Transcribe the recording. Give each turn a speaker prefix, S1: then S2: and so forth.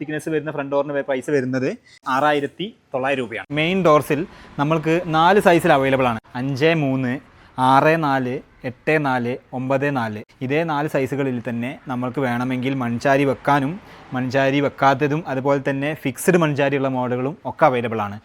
S1: Thickness വരുന്ന front ഡോറിന് price വരുന്നത് ആറായിരത്തി തൊള്ളായിരം രൂപയാണ്. മെയിൻ ഡോർസിൽ നമ്മൾക്ക് നാല് സൈസിൽ അവൈലബിൾ ആണ്. അഞ്ച് മൂന്ന് ആറ് നാല് എട്ട് നാല് ഒമ്പത് നാല്. ഇതേ നാല് സൈസുകളിൽ തന്നെ നമ്മൾക്ക് വേണമെങ്കിൽ മൺചാരി വെക്കാനും മൺചാരി വെക്കാത്തതും അതുപോലെ തന്നെ ഫിക്സ്ഡ് മൺചാരിയുള്ള മോഡലുകളും ഒക്കെ അവൈലബിൾ ആണ്.